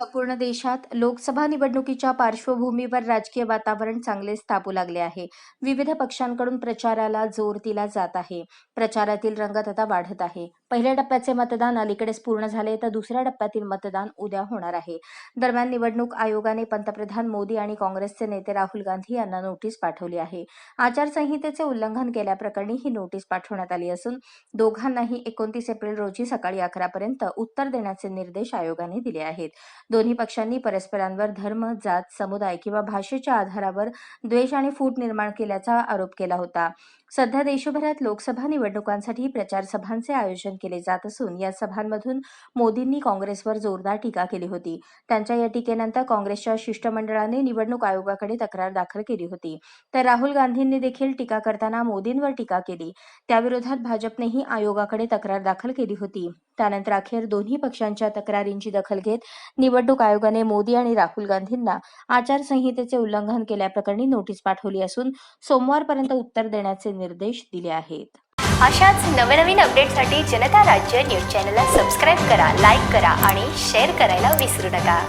संपूर्ण देशात लोकसभा निवडणुकीच्या पार्श्वभूमीवर राजकीय वातावरण चांगले तापू लागले आहे. विविध पक्षांकडून प्रचाराला जोर दिला जात आहे. प्रचारातील रंगत आता वाढत आहे. पहिल्या टप्प्याचे मतदान अलीकडेच पूर्ण झाले तर दुसऱ्या टप्प्यातील मतदान उद्या होणार आहे. दरम्यान निवडणूक आयोगाने पंतप्रधान मोदी आणि काँग्रेसचे नेते राहुल गांधी यांना नोटीस पाठवली आहे. आचारसंहितेचे उल्लंघन केल्याप्रकरणी ही नोटीस पाठवण्यात आली असून दोघांनाही एकोणतीस एप्रिल रोजी सकाळी अकरापर्यंत उत्तर देण्याचे निर्देश आयोगाने दिले आहेत. दोन्ही पक्षांनी परस्परांवर धर्म जात समुदाय किंवा भाषेच्या आधारावर द्वेष आणि फूट निर्माण केल्याचा आरोप केला होता. सध्या देशभरात लोकसभा निवडणुकांसाठी प्रचार सभांचे आयोजन केले जात असून या सभांमधून मोदींनी काँग्रेसवर जोरदार टीका केली होती. त्यांच्या या टीकेनंतर काँग्रेसच्या शिष्टमंडळाने निवडणूक आयोगाकडे तक्रार दाखल केली होती. तर राहुल गांधींनी देखील टीका करताना मोदींवर टीका केली. त्याविरोधात भाजपनेही आयोगाकडे तक्रार दाखल केली होती. त्यानंतर अखेर दोन्ही पक्षांच्या तक्रारींची दखल घेत निवडणूक आयोगाने मोदी आणि राहुल गांधींना आचारसंहितेचे उल्लंघन केल्याप्रकरणी नोटीस पाठवली असून सोमवारपर्यंत उत्तर देण्याचे निर्देश दिले आहेत. अशाच नवनवीन अपडेटसाठी जनता राज्य न्यूज चॅनलला सबस्क्राईब करा लाईक करा आणि शेअर करायला विसरू नका.